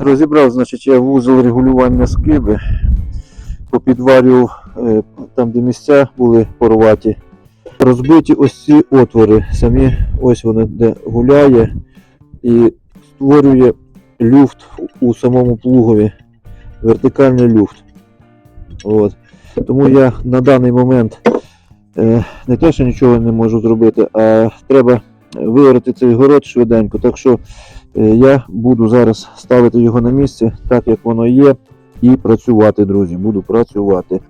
розібрав, значить, я вузол регулювання скиби, попідварював е, там, де місця були порваті. Розбиті ось ці отвори, самі ось воно де гуляє і створює люфт у самому плугові, вертикальний люфт. От. Тому я на даний момент е, не те, що нічого не можу зробити, а треба виорати цей город швиденько. Так що я буду зараз ставити його на місце, так як воно є, і працювати, друзі. Буду працювати.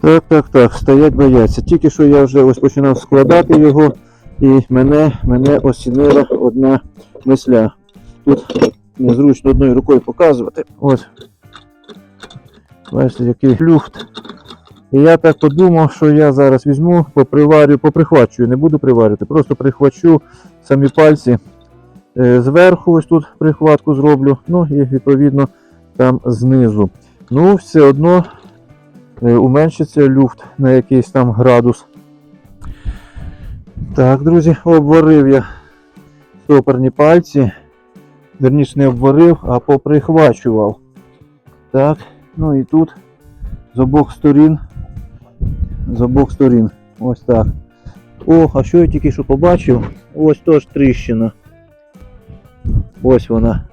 Так, так, так, стоять бояться. Тільки що я вже ось починав складати його, і мене, мене осінила одна мисля. Тут незручно одною рукою показувати. Ось. Бачите, який люфт. І я так подумав, що я зараз візьму, поприварю, поприхвачую, не буду приварювати, просто прихвачу самі пальці е, зверху, ось тут прихватку зроблю, ну і відповідно там знизу. Ну, все одно е, уменшиться люфт на якийсь там градус. Так, друзі, обварив я стопорні пальці. Верніше не обварив, а поприхвачував. Так, ну і тут з обох сторін. З обох сторін. Ось так. О, а що я тільки що побачив? Ось теж тріщина. Ось вона.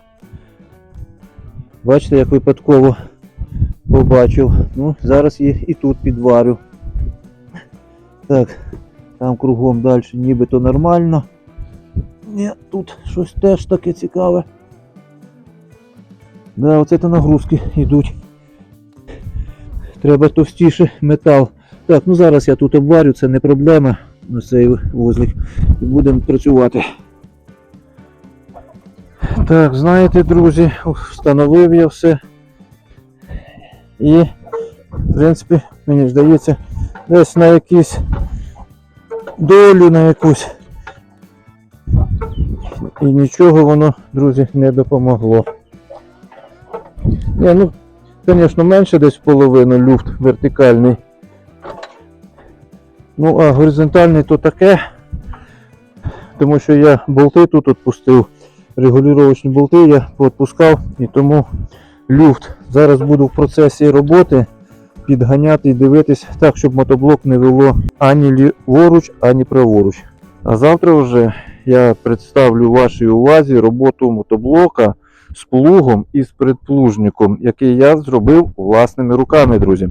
Бачите, як випадково побачив. Ну, зараз її і тут підварю. Так, там кругом далі нібито нормально. Ні, тут щось теж таке цікаве. Да, оце то нагрузки йдуть. Треба товстіше метал. Так, ну зараз я тут обварю, це не проблема. на цей вузлик. І будемо працювати. Так, знаєте, друзі, встановив я все. І, в принципі, мені здається, десь на якусь долю на якусь. І нічого воно, друзі, не допомогло. Ні, ну, звісно, менше десь половину люфт вертикальний. Ну, а горизонтальний то таке, тому що я болти тут відпустив, регулювачні болти я відпускав і тому люфт. Зараз буду в процесі роботи підганяти і дивитись так, щоб мотоблок не вело ані ліворуч, ані праворуч. А завтра вже я представлю вашій увазі роботу мотоблока з плугом і з предплужником, який я зробив власними руками, друзі.